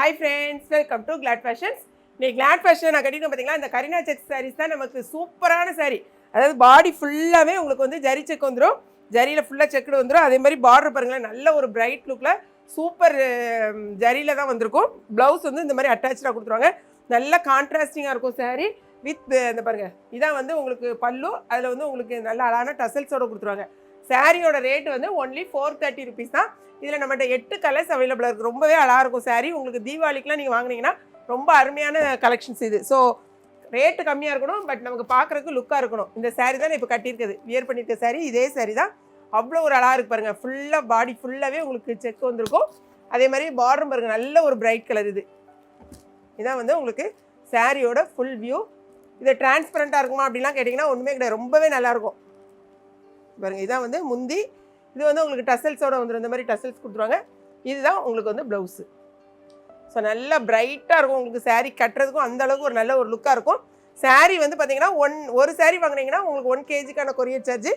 Hi friends welcome to Glad Fashions இன்னைக்கு Glad fashion நான் கட்டிட்டு பார்த்தீங்களா இந்த கரினா செக் சாரீஸ் தான் நமக்கு சூப்பரான சாரீ அதாவது பாடி ஃபுல்லாகவே உங்களுக்கு வந்து ஜரி செக் வந்துடும் ஜரியில் ஃபுல்லாக செக்குடு வந்துடும் அதே மாதிரி பார்டர் பாருங்களேன் நல்ல ஒரு பிரைட் லுக்கில் சூப்பர் ஜரியில் தான் வந்திருக்கும். ப்ளவுஸ் வந்து இந்த மாதிரி அட்டாச்சாக கொடுத்துருவாங்க. நல்ல கான்ட்ராஸ்டிங்காக இருக்கும் சாரீ வித் இந்த பாருங்கள் இதான் வந்து உங்களுக்கு பல்லு அதில் வந்து உங்களுக்கு நல்ல அழகான டசல்ஸோட கொடுத்துருவாங்க. சாரியோட ரேட் வந்து ஒன்லி ஃபோர் தேர்ட்டி ருபீஸ் தான். இதில் நம்மகிட்ட எட்டு கலர்ஸ் அவைலபிளாக இருக்குது ரொம்பவே அழகாக இருக்கும் சாரீ உங்களுக்கு தீபாவளிக்குலாம் நீங்கள் வாங்குனீங்கன்னா ரொம்ப அருமையான கலெக்ஷன்ஸ் இது. ஸோ ரேட்டு கம்மியாக இருக்கணும் பட் நமக்கு பார்க்குறதுக்கு லுக்காக இருக்கணும். இந்த சாரீ தான் நான் இப்போ கட்டியிருக்குது. வியர் பண்ணியிருக்க சாரீ இதே சாரீ தான். அவ்வளோ ஒரு அழகாக இருக்கு பாருங்கள் ஃபுல்லாக பாடி ஃபுல்லாகவே உங்களுக்கு செக் வந்திருக்கும். அதே மாதிரி பார்டரும் பாருங்கள் நல்ல ஒரு பிரைட் கலர் இது. இதான் வந்து உங்களுக்கு சாரியோட ஃபுல் வியூ இது டிரான்ஸ்பரண்ட்டாக இருக்குமா அப்படிலாம் கேட்டிங்கன்னா ஒன்றுமே கிடையாது. ரொம்பவே நல்லாயிருக்கும் பாருங்கள் இதான் வந்து முந்தி இது வந்து உங்களுக்கு டசல்ஸோட வந்துடும் இந்த மாதிரி டசல்ஸ் கொடுத்துருவாங்க. இதுதான் உங்களுக்கு வந்து ப்ளவுஸு ஸோ நல்லா பிரைட்டாக இருக்கும். உங்களுக்கு saree கட்டுறதுக்கும் அந்த அளவுக்கு ஒரு நல்ல ஒரு லுக்காக இருக்கும். சாரீ வந்து பார்த்தீங்கன்னா ஒன் ஒரு சாரீ வாங்குனீங்கன்னா உங்களுக்கு ஒன் கேஜிக்கான கொரியர் சார்ஜ்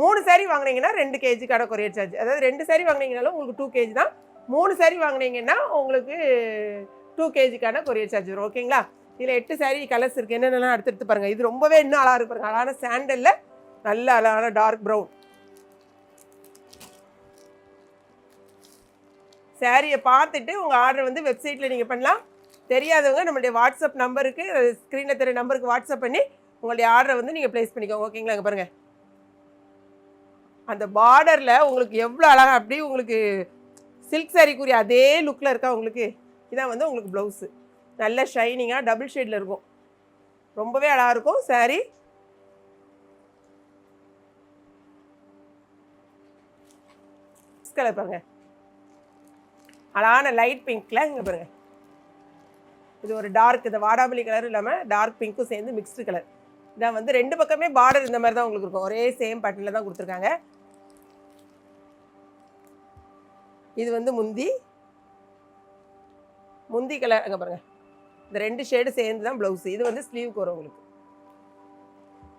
மூணு சாரீ வாங்கினீங்கன்னா ரெண்டு கேஜிக்கான கொரியர் சார்ஜ் அதாவது ரெண்டு சாரீ வாங்குனீங்கனாலும் உங்களுக்கு டூ கேஜி தான். மூணு சாரீ வாங்கினீங்கன்னா உங்களுக்கு டூ கேஜிக்கான கொரியர் சார்ஜ் வரும். ஓகேங்களா இதில் எட்டு சாரீ கலர்ஸ் இருக்குது என்னென்னலாம் எடுத்து எடுத்து பாருங்கள் இது ரொம்பவே இன்னும் அழகாக இருக்கு பாருங்கள் அழகான சாண்டலில் நல்ல அழகான டார்க் ப்ரௌன் சாரியை பார்த்துட்டு உங்கள் ஆர்டர் வந்து வெப்சைட்டில் நீங்கள் பண்ணலாம். தெரியாதவங்க நம்மளுடைய வாட்ஸ்அப் நம்பருக்கு ஸ்க்ரீனில் தெரிய நம்பருக்கு வாட்ஸ்அப் பண்ணி உங்களுடைய ஆர்டரை வந்து நீங்கள் ப்ளேஸ் பண்ணிக்கோங்க. ஓகேங்களா இங்கே பாருங்கள் அந்த பார்டரில் உங்களுக்கு எவ்வளோ அழகாக அப்படி உங்களுக்கு சில்க் சாரிக்குரிய அதே லுக்கில் இருக்கா உங்களுக்கு? இதான் வந்து உங்களுக்கு ப்ளவுஸு நல்ல ஷைனிங்காக டபுள் ஷேடில் இருக்கும். ரொம்பவே அழகாக இருக்கும் கலர் பாருங்க. அழகான லைட் பிங்க்கில் இங்கே பாருங்க. இது ஒரு டார்க் இந்த வாடாமல்லி கலர் இல்லாமல் டார்க் பிங்க்கும் சேர்ந்து மிக்ஸ்டு கலர் இதான் வந்து ரெண்டு பக்கமே பார்டர் இந்த மாதிரி தான் உங்களுக்கு இருக்கும். ஒரே சேம் பேட்டர்னில் தான் கொடுத்துருக்காங்க. இது வந்து முந்தி. முந்தி கலர் அங்கே பாருங்க. இந்த ரெண்டு ஷேடு சேர்ந்து தான் ப்ளவுஸ் இது வந்து ஸ்லீவுக்கு வரும் உங்களுக்கு.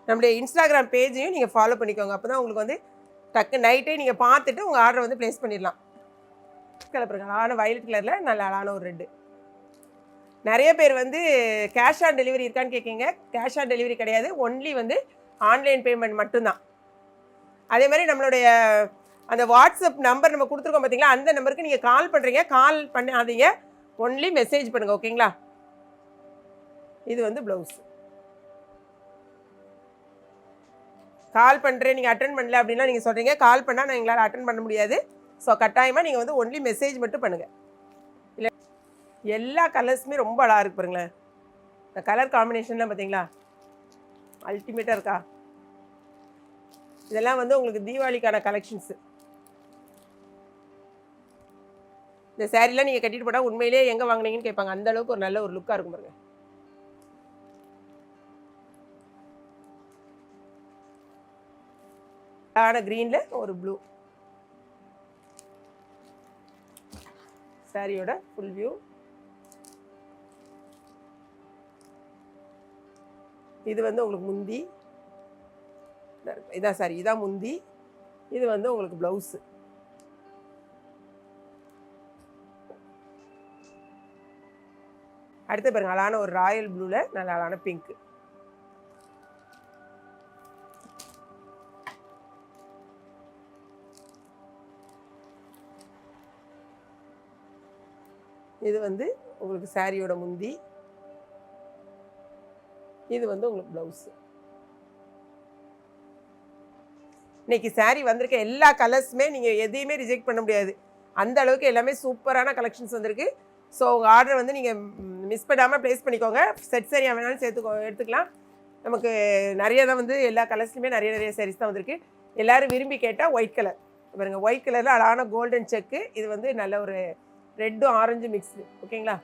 நம்முடைய இன்ஸ்டாகிராம் பேஜையும் நீங்கள் ஃபாலோ பண்ணிக்கோங்க. அப்போ தான் உங்களுக்கு வந்து டக்கு நைட்டே நீங்கள் பார்த்துட்டு உங்கள் ஆர்டர் வந்து ப்ளேஸ் பண்ணிடலாம். கலர் அழகான வயலட் கலரில் நல்ல அழகான ஒரு ரெட்டு நிறைய பேர் வந்து கேஷ் ஆன் டெலிவரி இருக்கான்னு கேட்குங்க கேஷ் ஆன் டெலிவரி கிடையாது. ஒன்லி வந்து ஆன்லைன் பேமெண்ட் மட்டும்தான். அதே மாதிரி நம்மளுடைய அந்த வாட்ஸ்அப் நம்பர் நம்ம கொடுத்துருக்கோம் பார்த்தீங்களா? அந்த நம்பருக்கு நீங்கள் கால் பண்ணுறீங்க கால் பண்ணாதீங்க. ஒன்லி மெசேஜ் பண்ணுங்கள் ஓகேங்களா இது வந்து ப்ளவுஸ் கால் பண்ணுறேன் நீங்கள் அட்டன் பண்ணல அப்படின்னா நீங்கள் சொல்கிறீங்க கால் பண்ணால் நான் எங்களால் அட்டன் பண்ண முடியாது. ஸோ கட்டாயமாக நீங்கள் வந்து ஒன்லி மெசேஜ் மட்டும் பண்ணுங்கள் இல்லை எல்லா கலர்ஸுமே ரொம்ப அழகாக இருக்கு பாருங்களேன். இந்த கலர் காம்பினேஷன்லாம் பார்த்தீங்களா அல்டிமேட்டாக இருக்கா? இதெல்லாம் வந்து உங்களுக்கு தீபாவளிக்கான கலெக்ஷன்ஸு இந்த சேரீலாம் நீங்கள் கட்டிட்டு போனால் உண்மையிலேயே எங்கே வாங்குனீங்கன்னு கேட்பாங்க. அந்த அளவுக்கு ஒரு நல்ல ஒரு லுக்காக இருக்கும் பாருங்கள் அழகான க்ரீனில் ஒரு ப்ளூ சாரியோட ஃபுல் வியூ இது வந்து உங்களுக்கு முந்தி. இதான் சாரி இதான் முந்தி. இது வந்து உங்களுக்கு ப்ளவுஸு அடுத்து பாருங்க அழகான ஒரு ராயல் ப்ளூவில் நல்ல அழகான பிங்க்கு இது வந்து உங்களுக்கு சாரியோட முந்தி. இது வந்து உங்களுக்கு ப்ளவுஸு இன்னைக்கு saree வந்திருக்க எல்லா கலர்ஸுமே நீங்கள் எதையுமே ரிஜெக்ட் பண்ண முடியாது. அந்த அளவுக்கு எல்லாமே சூப்பரான கலெக்ஷன்ஸ் வந்திருக்கு. ஸோ உங்கள் ஆர்டர் வந்து நீங்கள் மிஸ் பண்ணாமல் ப்ளேஸ் பண்ணிக்கோங்க. செட் சரியாக வேணாலும் சேர்த்துக்கோ எடுத்துக்கலாம். நமக்கு நிறைய தான் வந்து எல்லா கலர்ஸ்லையுமே நிறைய நிறைய சாரீஸ் தான் வந்திருக்கு. எல்லோரும் விரும்பி கேட்டால் ஒயிட் கலர் பாருங்கள் ஒயிட் கலரில் அழகான கோல்டன் செக்கு இது வந்து நல்ல ஒரு ரெட்டும் ஆரஞ்சு மிக்ஸ்டு ஓகேங்களா?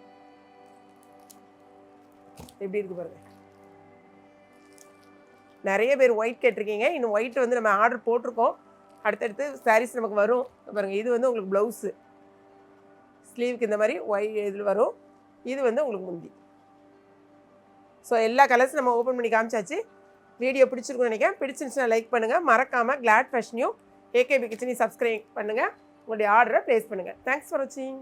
எப்படி இருக்கு பாருங்க. நிறைய பேர் ஒயிட் கேட்டிருக்கீங்க. இன்னும் ஒயிட் வந்து நம்ம ஆர்டர் போட்டிருக்கோம். அடுத்தடுத்து சாரீஸ் நமக்கு வரும். பாருங்கள் இது வந்து உங்களுக்கு ப்ளவுஸு ஸ்லீவுக்கு இந்த மாதிரி ஒய் இதில் வரும். இது வந்து உங்களுக்கு முந்தி. ஸோ எல்லா கலர்ஸும் நம்ம ஓப்பன் பண்ணி காமிச்சாச்சு. வீடியோ பிடிச்சிருக்குன்னு நினைக்கிறேன். பிடிச்சிருந்துச்சுன்னா லைக் பண்ணுங்கள் மறக்காமல் கிளாட் ஃபேஷனையும் ஏகேபி கிச்சனையும் சப்ஸ்கிரைப் பண்ணுங்கள் உங்களுடைய ஆர்டரை ப்ளேஸ் பண்ணுங்கள் தேங்க்ஸ் ஃபார் வாட்சிங்